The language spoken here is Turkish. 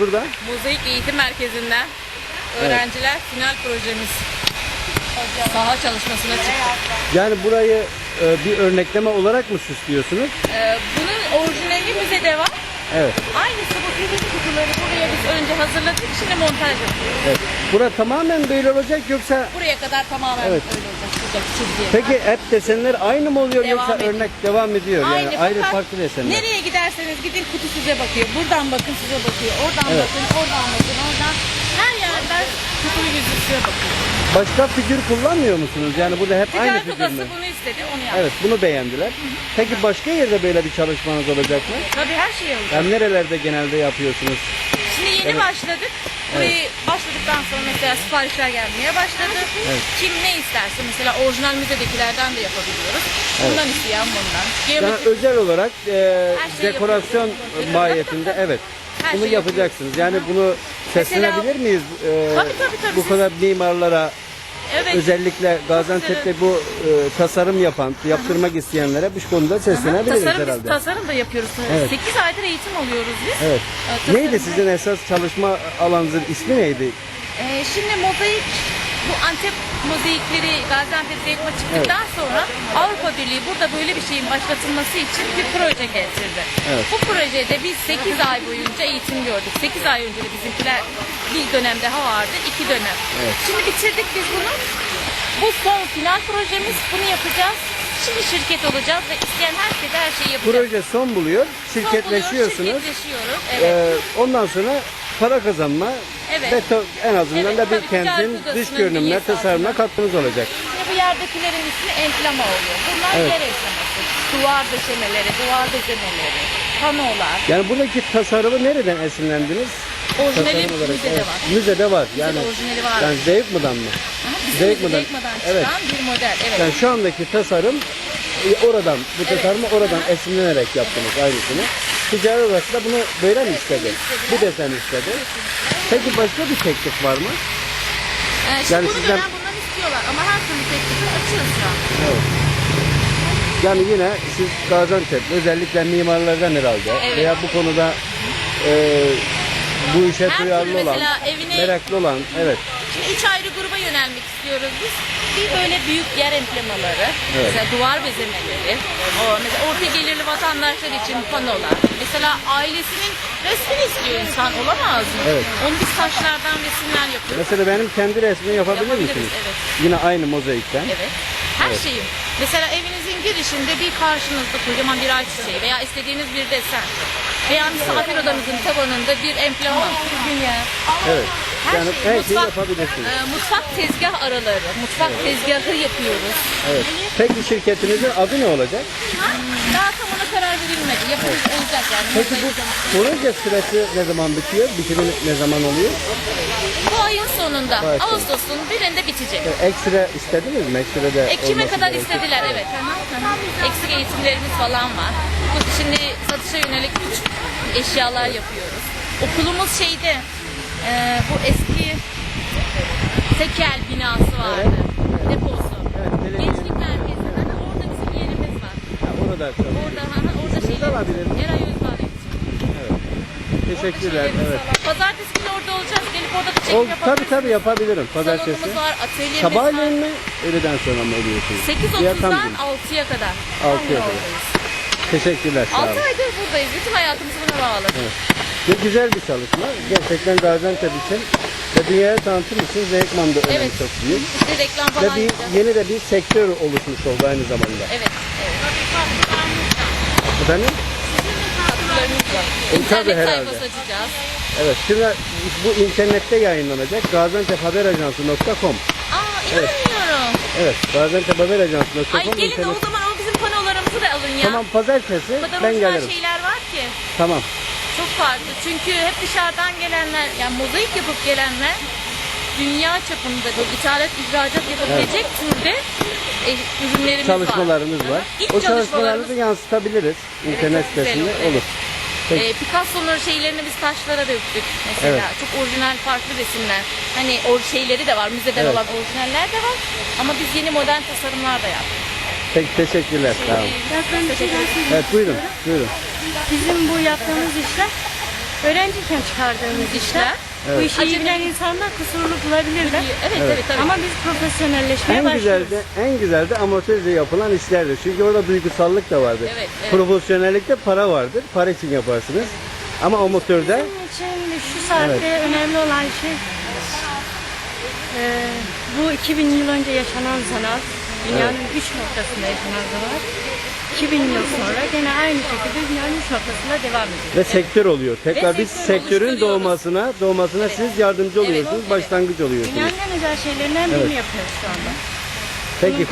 burada? Mozaik Eğitim Merkezi'nden öğrenciler final projemiz saha çalışmasına çıktı. Yani burayı e, bir örnekleme olarak mı süslüyorsunuz? Ee, bunun orijinali müzede var. Evet. Aynısı bu pirinç kutuları buraya biz önce hazırladık. Şimdi montaj yapıyoruz. evet. Bura tamamen böyle olacak yoksa Buraya kadar tamamen Evet. öyle olacak. Buradaki çizgiye. peki hep desenler aynı mı oluyor Devam yoksa ediyor. örnek devam ediyor yani ayrı fakat farklı desenler? Nereye giderseniz gidin kutu size bakıyor. Buradan bakın size bakıyor. Oradan Evet. bakın, oradan bakın, oradan. Her yerden kutu yüzü size bakıyor. Başka figür kullanmıyor musunuz? Yani burada hep aynı Ticaret figür odası mü? bunu istedi, onu yaptı. Evet bunu beğendiler. Peki başka yerde böyle bir çalışmanız olacak mı? Tabii her şey olacak. Yani nerelerde genelde yapıyorsunuz? Şimdi yeni Evet. başladık. Burayı başladıktan sonra mesela siparişler gelmeye başladı. Evet. Kim ne isterse mesela orijinal müzedekilerden de yapabiliyoruz. Bundan isteyen bundan. Yani özel olarak e, dekorasyon yapıyoruz. mahiyetinde evet. Her Bunu şeyi yapacaksınız. Yani bunu seslenebilir miyiz? e, Tabii, tabii, tabii. Bu Siz- kadar mimarlara evet. özellikle Gaziantep'te bu e, tasarım yapan, yaptırmak isteyenlere bu konuda seslenebiliriz tasarım, herhalde. biz tasarım da yapıyoruz. Evet. 8 aydır eğitim alıyoruz biz. Evet. Ee, tasarım- Neydi sizin esas çalışma alanınızın ismi neydi? Ee, şimdi mozaik, bu Antep mozaikleri Gaziantep'te yapıma çıktıktan sonra Avrupa Birliği burada böyle bir şeyin başlatılması için bir proje getirdi. Evet. Bu projede biz 8 ay boyunca eğitim gördük. 8 ay önce de bizimkiler bir dönem daha vardı, iki dönem. Evet. Şimdi bitirdik biz bunu. Bu son final projemiz, bunu yapacağız. Şimdi şirket olacağız ve isteyen herkese her şeyi yapacağız. Proje son buluyor, Son şirketleşiyorsunuz. buluyoruz, şirketleşiyoruz. Evet. Ee, ondan sonra para kazanma Evet. ve to- en azından Evet, da bir ticaret kentin odasının dış görünümüne, üyesi tasarımına katkınız olacak. Şimdi bu yerdekilerin ismi emplama oluyor. Bunlar Evet. yer emplaması. Duvar döşemeleri, duvar bezemeleri, panolar. Yani buradaki tasarımı nereden esinlendiniz? Orijinali Tasarım olarak, müzede evet. var. Müzede var. Yani, orijinali var. Yani Zeugma'dan mı? Ama bizim Zeugma'dan. Zeugma'dan çıkan Evet. bir model. Evet. Yani şu andaki tasarım e, oradan, bu tasarımı oradan esinlenerek yaptınız aynısını. Ticaret odası da bunu böyle mi istedi? Bu desen istedi. Peki başka bir teklif var mı? Ee, şimdi Yani bunu sizden- gören bundan istiyorlar ama her türlü teklifi açığız şu an. Evet. Yani yine siz Gaziantep özellikle mimarlardan herhalde Evet. veya bu konuda e, bu işe Her duyarlı olan, mesela meraklı olan, evet. Şimdi üç ayrı gruba yönelmek istiyoruz biz. Bir böyle büyük yer emplamaları, Evet. mesela duvar bezemeleri, o mesela orta gelirli vatandaşlar için panolar. Mesela ailesinin resmini istiyor insan olamaz mı? Evet. Onu biz taşlardan resimler yapıyoruz. Mesela benim kendi resmimi yapabilir misiniz? evet. Yine aynı mozaikten. Evet. Her şeyim. Mesela evinizin girişinde bir karşınızda kocaman bir ay çiçeği veya istediğiniz bir desen veya misafir odanızın tavanında bir emplama. Evet. Her yani şey, her şeyi mutfak, yapabilirsiniz. e, mutfak tezgah araları, mutfak tezgahı yapıyoruz. Evet. Peki şirketinizin adı ne olacak? Daha tam ona karar verilmedi. Yapımız olacak yani. Peki bu proje süresi ne zaman bitiyor? Bitimi ne zaman oluyor? Bu ayın sonunda, sonu. Ağustos'un birinde bitecek. E, Ekstra istediniz mi? Ekstra de Ekim'e kadar gerekiyor. istediler evet. Hı, hı hı. Eksik eğitimlerimiz falan var. Bu Şimdi satışa yönelik küçük eşyalar yapıyoruz. Okulumuz şeyde e, bu eski tekel binası vardı. Deposu. Evet, belediye- Gençlik merkezinde de orada bizim yerimiz var. Ha, orada çalışıyor. Orada hı, orada şey. Eray Özbağ. Evet. Teşekkürler. Evet. Pazartesi günü orada olacağız. Gelip orada da çekim O, yapabilirsiniz. tabii tabii yapabilirim. Pazartesi. Salonumuz var, atölyemiz Sabahleyin var. mi? Öğleden sonra mı oluyorsunuz? Diğer tam 8.30'dan gün. 6'ya kadar. 6'ya Tam kadar. Teşekkürler. Sağ 6 olun. aydır buradayız. Bütün hayatımız buna bağlı. Ve güzel bir çalışma. Gerçekten Gaziantep için ve dünyaya tanıtım için Zeykman'da önemi Evet. çok büyük. İşte reklam Ve falan bir, yapacağız. yeni de bir sektör oluşmuş oldu aynı zamanda. Evet. evet. Efendim? E, tabii herhalde. Evet. Şimdi bu internette yayınlanacak. GaziantepHaberAjansı.com Aa inanmıyorum. Evet. GaziantepHaberAjansı.com Ay gelin de internet- o zaman o bizim panolarımızı da alın ya. Tamam pazartesi O kadar ben gelirim. şeyler var ki. Tamam. Çok farklı. Çünkü hep dışarıdan gelenler, yani mozaik yapıp gelenler dünya çapında bu ithalat, ihracat yapabilecek türde e, ürünlerimiz Çalışmalarımız var. var. İlk O çalışmalarımız çalışmalarımızı yansıtabiliriz internet çok güzel sitesinde olur, evet. olur. Peki. E, Picasso'nun şeylerini biz taşlara döktük mesela. Evet. Çok orijinal farklı resimler. Hani o şeyleri de var, müzeden Evet. olan orijinaller de var. Ama biz yeni modern tasarımlar da yaptık. Peki teşekkürler. Sağ olun. Ben bir şey daha söyleyeyim. Evet buyurun. Buyurun. Bizim bu yaptığımız işler öğrenciyken çıkardığımız işler. İşler. Bu Evet. işi iyi bilen insanlar kusurlu bulabilirler. Evet evet tabii. Ama biz profesyonelleşmeye En güzel başlıyoruz. de en güzel de amatörce yapılan işlerdir. Çünkü orada duygusallık da vardır. Evet, evet. Profesyonellikte para vardır. Para için yaparsınız. Ama amatörde Bizim için şu saatte önemli olan şey e, bu 2000 yıl önce yaşanan sanat, dünyanın üç noktasında yaşanan sanat, 2000 yıl sonra gene aynı şekilde dünyanın üç noktasında devam ediyor. ve sektör oluyor. Tekrar biz sektör sektörün doğmasına, doğmasına siz yardımcı oluyorsunuz, evet. başlangıç oluyorsunuz. Dünyanın en özel şeylerinden birini yapıyoruz şu anda. Peki